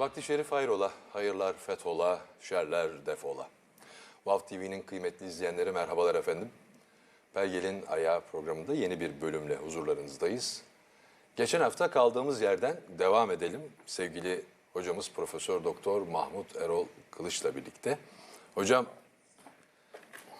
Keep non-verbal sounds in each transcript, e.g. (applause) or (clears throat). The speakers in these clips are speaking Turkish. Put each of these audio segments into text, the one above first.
Vakti şerif hayrola, hayırlar fethola, şerler defola. Vav TV'nin kıymetli izleyenleri merhabalar efendim. Belgel'in Ayağı programında yeni bir bölümle huzurlarınızdayız. Geçen hafta kaldığımız yerden devam edelim. Sevgili hocamız Profesör Doktor Mahmut Erol Kılıç'la birlikte. Hocam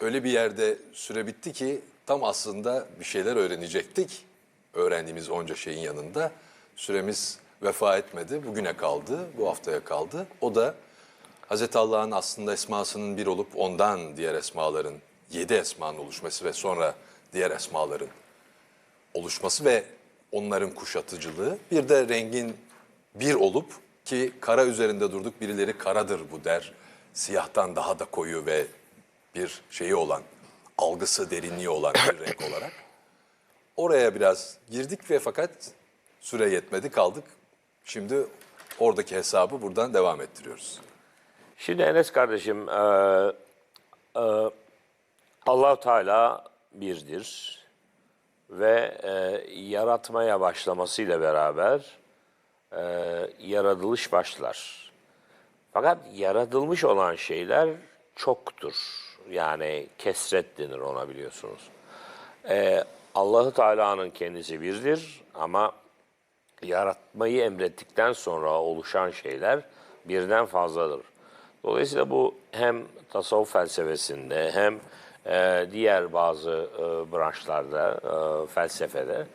öyle bir yerde süre bitti ki tam aslında bir şeyler öğrenecektik. Öğrendiğimiz onca şeyin yanında süremiz vefa etmedi. Bugüne kaldı, bu haftaya kaldı. O da Hazreti Allah'ın aslında esmasının bir olup ondan diğer esmaların, yedi esmanın oluşması ve sonra diğer esmaların oluşması ve onların kuşatıcılığı. Bir de rengin bir olup ki kara üzerinde durduk birileri karadır bu der. Siyahtan daha da koyu ve bir şeyi olan, algısı derinliği olan bir renk olarak. Oraya biraz girdik ve fakat süre yetmedi kaldık. Şimdi oradaki hesabı buradan devam ettiriyoruz. Şimdi Enes kardeşim, e, e, allah Teala birdir ve e, yaratmaya başlamasıyla beraber e, yaratılış başlar. Fakat yaratılmış olan şeyler çoktur. Yani kesret denir ona biliyorsunuz. E, Allahu Teala'nın kendisi birdir ama yaratmayı emrettikten sonra oluşan şeyler birden fazladır. Dolayısıyla bu hem tasavvuf felsefesinde hem e, diğer bazı e, branşlarda, e, felsefede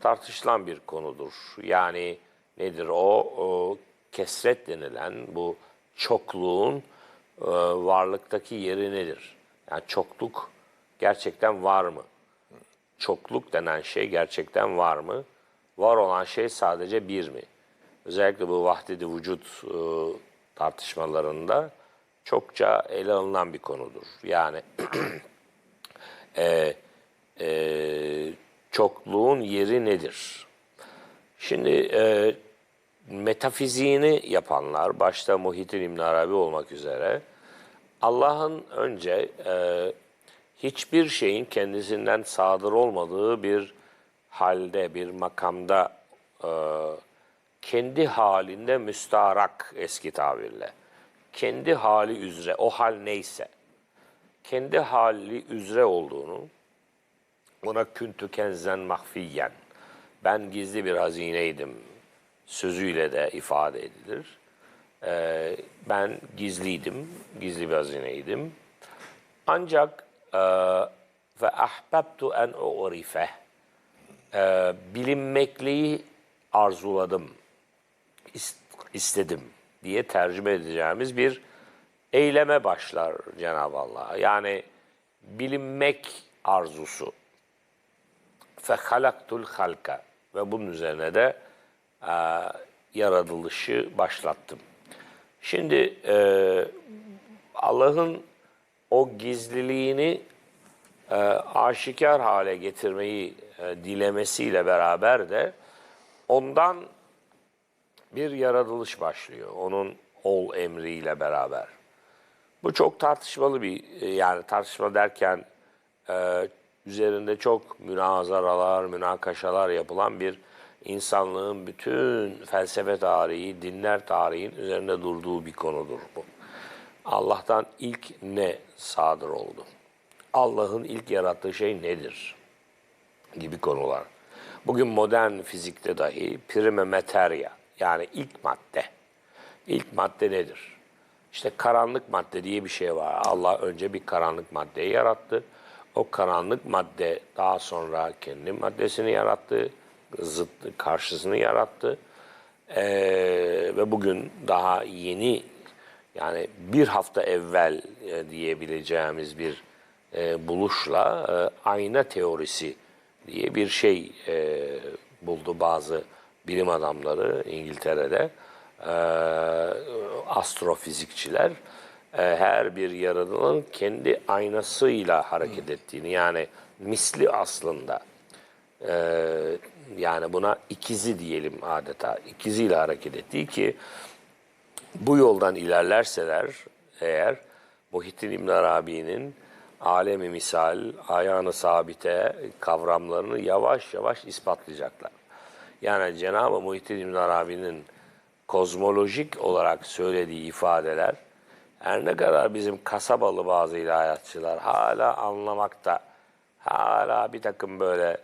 tartışılan bir konudur. Yani nedir o? o kesret denilen bu çokluğun e, varlıktaki yeri nedir? Yani çokluk gerçekten var mı? çokluk denen şey gerçekten var mı? Var olan şey sadece bir mi? Özellikle bu vahdedi vücut e, tartışmalarında çokça ele alınan bir konudur. Yani (clears throat) e, e, çokluğun yeri nedir? Şimdi e, metafiziğini yapanlar, başta Muhittin İbn Arabi olmak üzere, Allah'ın önce e, hiçbir şeyin kendisinden sadır olmadığı bir halde, bir makamda e, kendi halinde müstarak eski tabirle. Kendi hali üzere, o hal neyse, kendi hali üzere olduğunu, ona küntü kenzen mahfiyen, ben gizli bir hazineydim sözüyle de ifade edilir. E, ben gizliydim, gizli bir hazineydim. Ancak e, ve ahbabtu en u'rife e, bilinmekliği arzuladım, is- istedim diye tercüme edeceğimiz bir eyleme başlar Cenab-ı Allah. Yani bilinmek arzusu. Halaktul halka ve bunun üzerine de e, yaratılışı başlattım. Şimdi e, Allah'ın o gizliliğini e, aşikar hale getirmeyi e, dilemesiyle beraber de ondan bir yaratılış başlıyor. Onun ol emriyle beraber. Bu çok tartışmalı bir e, yani tartışma derken e, üzerinde çok münazaralar, münakaşalar yapılan bir insanlığın bütün felsefe tarihi, dinler tarihin üzerinde durduğu bir konudur bu. Allah'tan ilk ne sadır oldu? Allah'ın ilk yarattığı şey nedir? Gibi konular. Bugün modern fizikte dahi prime materia yani ilk madde. İlk madde nedir? İşte karanlık madde diye bir şey var. Allah önce bir karanlık maddeyi yarattı. O karanlık madde daha sonra kendi maddesini yarattı. Zıt karşısını yarattı. Ee, ve bugün daha yeni yani bir hafta evvel e, diyebileceğimiz bir e, buluşla e, ayna teorisi diye bir şey e, buldu bazı bilim adamları İngiltere'de. E, astrofizikçiler e, her bir yaratığın kendi aynasıyla hareket ettiğini yani misli aslında e, yani buna ikizi diyelim adeta ikiziyle hareket ettiği ki bu yoldan ilerlerseler eğer Muhittin İbn Arabi'nin alemi misal, ayağını sabite kavramlarını yavaş yavaş ispatlayacaklar. Yani Cenab-ı Muhittin İbn Arabi'nin kozmolojik olarak söylediği ifadeler her ne kadar bizim kasabalı bazı ilahiyatçılar hala anlamakta, hala bir takım böyle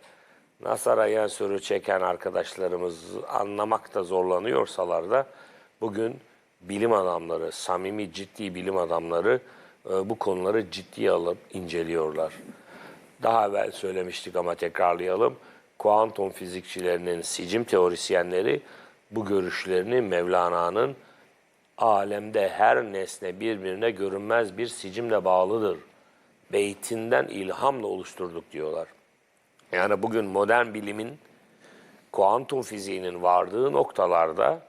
Nasar'a sürü çeken arkadaşlarımız anlamakta zorlanıyorsalar da bugün bilim adamları, samimi ciddi bilim adamları bu konuları ciddiye alıp inceliyorlar. Daha evvel söylemiştik ama tekrarlayalım. Kuantum fizikçilerinin, sicim teorisyenleri bu görüşlerini Mevlana'nın alemde her nesne birbirine görünmez bir sicimle bağlıdır. Beytinden ilhamla oluşturduk diyorlar. Yani bugün modern bilimin kuantum fiziğinin vardığı noktalarda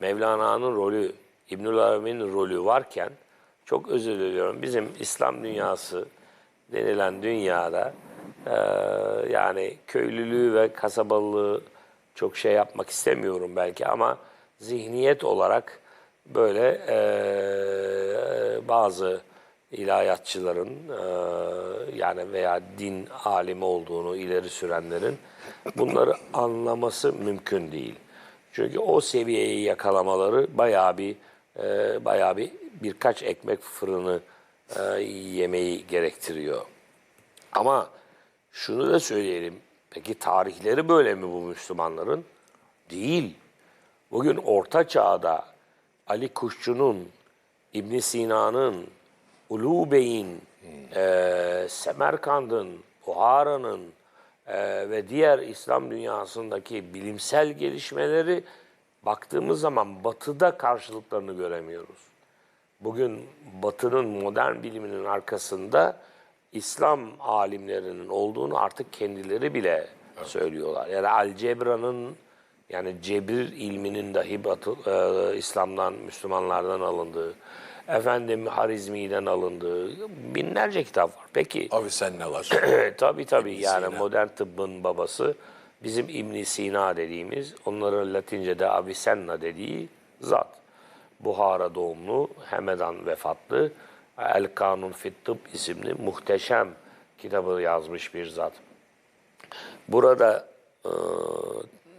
Mevlana'nın rolü, İbnül Arabi'nin rolü varken çok özür diliyorum. Bizim İslam dünyası denilen dünyada eee, yani köylülüğü ve kasabalılığı çok şey yapmak istemiyorum belki ama zihniyet olarak böyle eee, bazı ilahiyatçıların eee, yani veya din alimi olduğunu ileri sürenlerin bunları anlaması mümkün değil. Çünkü o seviyeyi yakalamaları bayağı bir eee, bayağı bir birkaç ekmek fırını eee, yemeyi gerektiriyor. Ama şunu da söyleyelim. Peki tarihleri böyle mi bu Müslümanların? Değil. Bugün Orta Çağ'da Ali Kuşçu'nun, İbn Sina'nın, Ulu Bey'in, eee, Semerkand'ın, Buhara'nın eee, ve diğer İslam dünyasındaki bilimsel gelişmeleri baktığımız zaman batıda karşılıklarını göremiyoruz. Bugün Batı'nın modern biliminin arkasında İslam alimlerinin olduğunu artık kendileri bile söylüyorlar. Yani algebranın yani cebir ilminin dahi Batı, e, İslam'dan, Müslümanlardan alındığı, efendim Harizmi'den alındığı binlerce kitap var. Peki Avicennalar. (clears throat) tabii tabii İbn yani modern tıbbın babası bizim İbn Sina dediğimiz, onların Latince'de Avicenna dediği zat. Buhara doğumlu, Hemedan vefatlı, El Kanun Fit Tıbb isimli muhteşem kitabı yazmış bir zat. Burada e,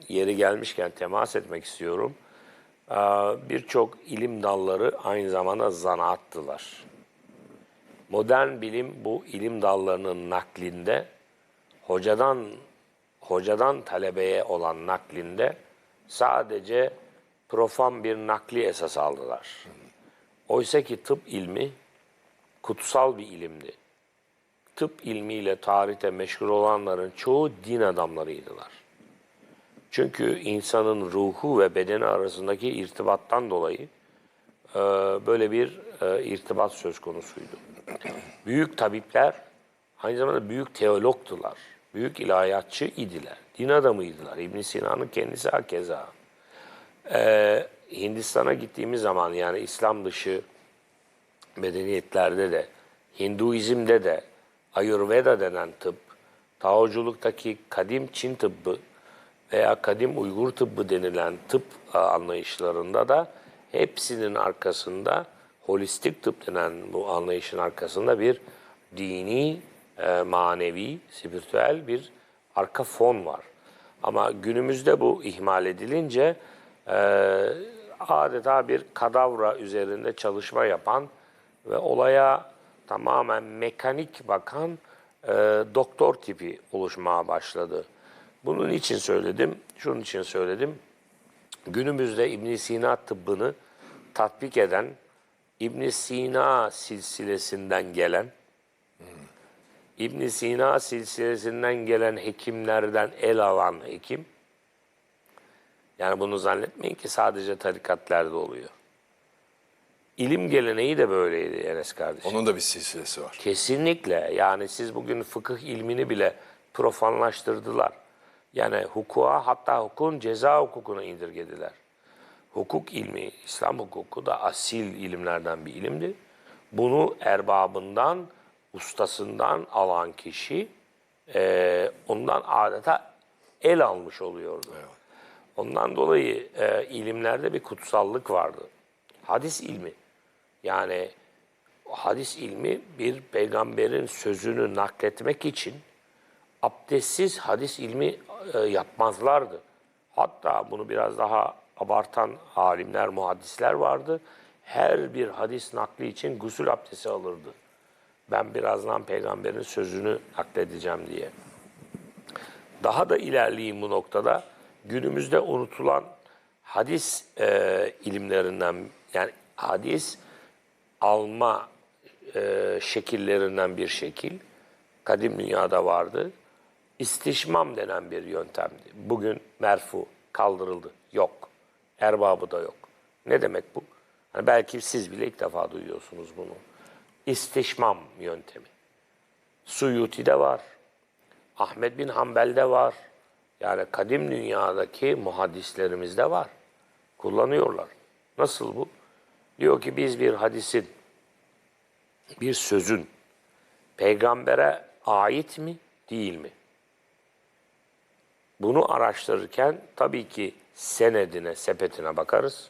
yeri gelmişken temas etmek istiyorum. E, Birçok ilim dalları aynı zamanda zanaattılar. Modern bilim bu ilim dallarının naklinde hocadan hocadan talebeye olan naklinde sadece profan bir nakli esas aldılar. Oysa ki tıp ilmi kutsal bir ilimdi. Tıp ilmiyle tarihte meşgul olanların çoğu din adamlarıydılar. Çünkü insanın ruhu ve bedeni arasındaki irtibattan dolayı e, böyle bir e, irtibat söz konusuydu. Büyük tabipler aynı zamanda büyük teologtular, büyük ilahiyatçı idiler, din adamıydılar. İbn Sina'nın kendisi hakeza. Ee, Hindistan'a gittiğimiz zaman yani İslam dışı medeniyetlerde de, Hinduizm'de de Ayurveda denen tıp, Taoculuktaki kadim Çin tıbbı veya kadim Uygur tıbbı denilen tıp e, anlayışlarında da hepsinin arkasında holistik tıp denen bu anlayışın arkasında bir dini, e, manevi, spiritüel bir arka fon var. Ama günümüzde bu ihmal edilince e, adeta bir kadavra üzerinde çalışma yapan ve olaya tamamen mekanik bakan e, doktor tipi oluşmaya başladı. Bunun için söyledim, şunun için söyledim. Günümüzde İbn Sina tıbbını tatbik eden, İbn Sina silsilesinden gelen, İbn Sina silsilesinden gelen hekimlerden el alan hekim, yani bunu zannetmeyin ki sadece tarikatlerde oluyor. İlim geleneği de böyleydi Enes kardeşim. Onun da bir silsilesi var. Kesinlikle. Yani siz bugün fıkıh ilmini bile profanlaştırdılar. Yani hukuka hatta hukukun ceza hukukuna indirgediler. Hukuk ilmi, İslam hukuku da asil ilimlerden bir ilimdi. Bunu erbabından, ustasından alan kişi e, ondan adeta el almış oluyordu. Ondan dolayı e, ilimlerde bir kutsallık vardı. Hadis ilmi. Yani hadis ilmi bir peygamberin sözünü nakletmek için abdestsiz hadis ilmi e, yapmazlardı. Hatta bunu biraz daha abartan alimler, muhaddisler vardı. Her bir hadis nakli için gusül abdesti alırdı. Ben birazdan peygamberin sözünü nakledeceğim diye. Daha da ilerleyeyim bu noktada. Günümüzde unutulan hadis e, ilimlerinden yani hadis alma e, şekillerinden bir şekil kadim dünyada vardı. İstişmam denen bir yöntemdi. Bugün merfu kaldırıldı. Yok. Erbabı da yok. Ne demek bu? Hani belki siz bile ilk defa duyuyorsunuz bunu. İstişmam yöntemi. Suyuti'de var. Ahmet bin Hanbel'de var. Yani kadim dünyadaki muhaddislerimizde var. Kullanıyorlar. Nasıl bu? Diyor ki biz bir hadisin, bir sözün peygambere ait mi, değil mi? Bunu araştırırken tabii ki senedine, sepetine bakarız.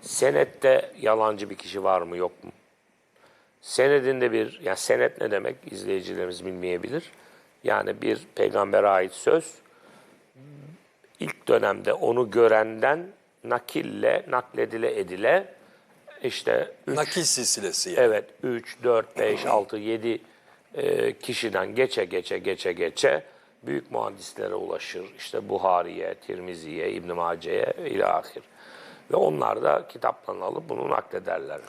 Senette yalancı bir kişi var mı, yok mu? Senedinde bir, ya senet ne demek izleyicilerimiz bilmeyebilir. Yani bir peygambere ait söz, ilk dönemde onu görenden nakille, nakledile edile, işte üç, Nakil silsilesi yani. Evet 3, 4, 5, 6, 7 e, kişiden geçe geçe geçe geçe büyük muhaddislere ulaşır. İşte Buhari'ye, Tirmizi'ye, İbn-i Mace'ye ile ahir. Ve onlar da kitaptan alıp bunu naklederler.